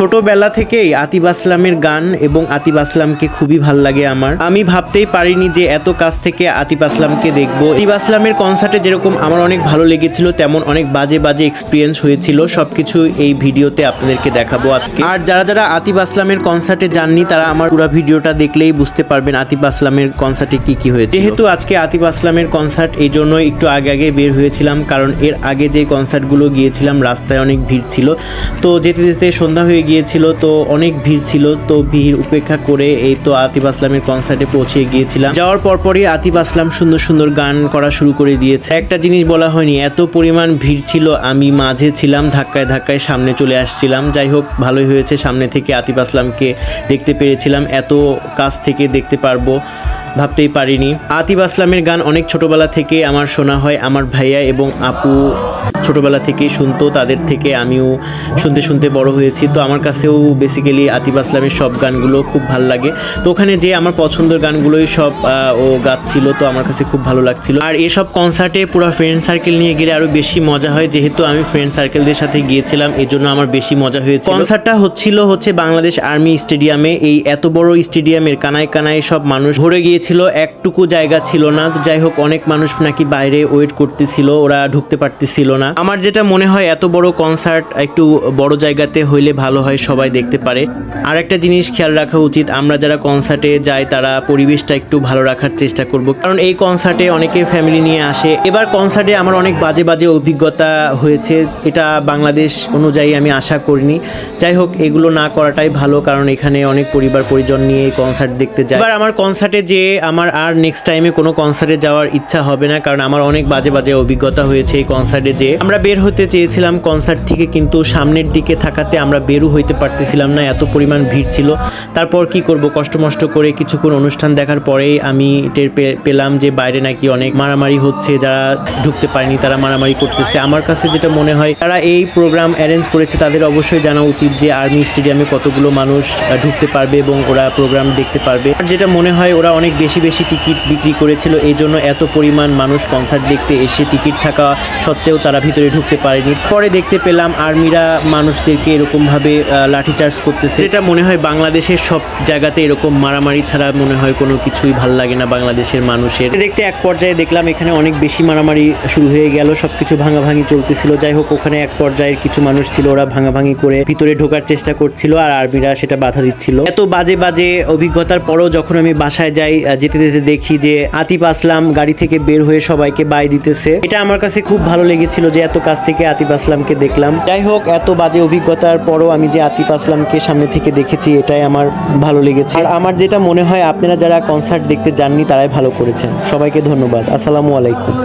ছোটবেলা থেকেই আতিব আসলামের গান এবং আতিব আসলামকে খুবই ভালো লাগে আমার। আমি ভাবতেই পারিনি যে এত কাছ থেকে আতিব আসলামকে দেখব। আতিফ আসলামের কনসার্টে যেরকম আমার অনেক ভালো লেগেছিল, তেমন অনেক বাজে বাজে এক্সপিরিয়েন্স হয়েছিল। সবকিছু এই ভিডিওতে আপনাদেরকে দেখাবো আজকে। আর যারা যারা আতিব আসলামের কনসার্টে যাননি, তারা আমার পুরো ভিডিওটা দেখলেই বুঝতে পারবেন আতিব আসলামের কনসার্টে কি কি হয়েছে যেহেতু আজকে আতিফ আসলামের কনসার্ট এই জন্য একটু আগে আগে বের হয়েছিলাম, কারণ এর আগে যে কনসার্টগুলো গিয়েছিলাম, রাস্তায় অনেক ভিড় ছিল। তো যেতে যেতে সন্ধ্যা হয়ে গিয়েছিল, তো অনেক ভিড় ছিল, তো ভিড় উপেক্ষা করে এই তো আতিফ আসলামের কনসার্টে পৌঁছে গিয়েছিলাম। যাওয়ার পরপরই আতিফ আসলাম সুন্দর সুন্দর গান করা শুরু করে দিয়েছে। একটা জিনিস বলা হয়নি, এত পরিমাণ ভিড় ছিল, আমি মাঝে ছিলাম, ধাক্কায় ধাক্কায় সামনে চলে আসছিলাম। যাই হোক, ভালোই হয়েছে, সামনে থেকে আতিফ আসলামকে দেখতে পেরেছিলাম, এত কাছ থেকে দেখতে পারব, ভাবতেই পারিনি। আতিফ আসলামের গান অনেক ছোটবেলা থেকে আমার শোনা হয়, আমার ভাইয়া এবং আপু ছোটবেলা থেকেই শুনতো, তাদের থেকে আমিও শুনতে শুনতে বড় হয়েছি। তো আমার কাছেও বেসিক্যালি আতিফ আসলামের সব গানগুলো খুব ভালো লাগে। তো ওখানে যে আমার পছন্দের গানগুলোই সব ও গাচ্ছিল, তো আমার কাছে খুব ভালো লাগছিল। আর এসব কনসার্টে পুরো ফ্রেন্ড সার্কেল নিয়ে গেলে আরও বেশি মজা হয়। যেহেতু আমি ফ্রেন্ড সার্কেলদের সাথে গিয়েছিলাম এই জন্য আমার বেশি মজা হয়েছে কনসার্টটা হচ্ছিল হচ্ছে বাংলাদেশ আর্মি স্টেডিয়ামে এই এত বড় স্টেডিয়ামের কানায় কানায় সব মানুষ ভরে গিয়েছিল। একটুকু জায়গা ছিল না। যাই হোক, অনেক মানুষ নাকি বাইরে ওয়েট করতেছিল, ওরা ঢুকতে পারতেছিল না। আমার যেটা মনে হয়, এত বড় কনসার্ট একটু বড় জায়গাতে হইলে ভালো হয়, সবাই দেখতে পারে। আর একটা জিনিস খেয়াল রাখা উচিত, আমরা যারা কনসার্টে যাই, তারা পরিবেশটা একটু ভালো রাখার চেষ্টা করব। কারণ এই কনসার্টে অনেকে ফ্যামিলি নিয়ে আসে। এবার কনসার্টে আমার অনেক বাজে বাজে অভিজ্ঞতা হয়েছে, এটা বাংলাদেশ অনুযায়ী আমি আশা করিনি। যাই হোক, এগুলো না করাটাই ভালো, কারণ এখানে অনেক পরিবার পরিজন নিয়ে কনসার্ট দেখতে যায়। এবার আমার কনসার্টে যে আমার আর নেক্সট টাইমে কোনো কনসার্টে যাওয়ার ইচ্ছা হবে না, কারণ আমার অনেক বাজে বাজে অভিজ্ঞতা হয়েছে এই কনসার্টে যে আমরা বের হতে চেয়েছিলাম কনসার্ট থেকে, কিন্তু সামনের দিকে থাকাতে আমরা বেরও হইতে পারতেছিলাম না, এত পরিমাণ ভিড় ছিল। তারপর কি করব, কষ্ট মষ্ট করে কিছুক্ষণ অনুষ্ঠান দেখার পরেই আমি টের পেলাম যে বাইরে নাকি অনেক মারামারি হচ্ছে, যারা ঢুকতে পারেনি তারা মারামারি করতেছে। আমার কাছে যেটা মনে হয়, তারা এই প্রোগ্রাম অ্যারেঞ্জ করেছে, তাদের অবশ্যই জানা উচিত যে আর্মি স্টেডিয়ামে কতগুলো মানুষ ঢুকতে পারবে এবং ওরা প্রোগ্রাম দেখতে পারবে। আর যেটা মনে হয়, ওরা অনেক বেশি বেশি টিকিট বিক্রি করেছিল এই জন্য এত পরিমাণ মানুষ কনসার্ট দেখতে এসে টিকিট থাকা সত্ত্বেও তারা ভিতরে ঢুকতে পারেনি। পরে দেখতে পেলাম আর্মিরা মানুষদেরকে এরকমভাবে লাঠিচার্জ করতেছে। যেটা মনে হয় বাংলাদেশের সব জায়গাতে এরকম মারামারি ছাড়া মনে হয় কোনো কিছুই ভালো লাগে না বাংলাদেশের মানুষের। দেখতে এক পর্যায়ে দেখলাম এখানে অনেক বেশি মারামারি শুরু হয়ে গেল, সবকিছু ভাঙাভাঙি চলতেছিল। যাই হোক, ওখানে এক পর্যায়ের কিছু মানুষ ছিল, ওরা ভাঙাভাঙি করে ভিতরে ঢোকার চেষ্টা করছিল আর আর্মিরা সেটা বাধা দিচ্ছিল। এত বাজে বাজে অভিজ্ঞতার পরও যখন আমি বাসায় যাই যেতে যেতে দেখি যে আতিফ আসলাম, গাড়ি থেকে বের হয়ে সবাইকে বাই দিতেছে। এটা আমার কাছে খুব ভালো লেগেছিল। যে এত কাছ থেকে আতিফ আসলামকে দেখলাম। যাই হোক, এত বাজে অভিজ্ঞতার পরও আমি যে আতিফ আসলামকে সামনে থেকে দেখেছি, এটাই আমার ভালো লেগেছে। আর আমার যেটা মনে হয়, আপনারা যারা কনসার্ট দেখতে যাননি, তারাই ভালো করেছেন। সবাইকে ধন্যবাদ। আসসালামু আলাইকুম।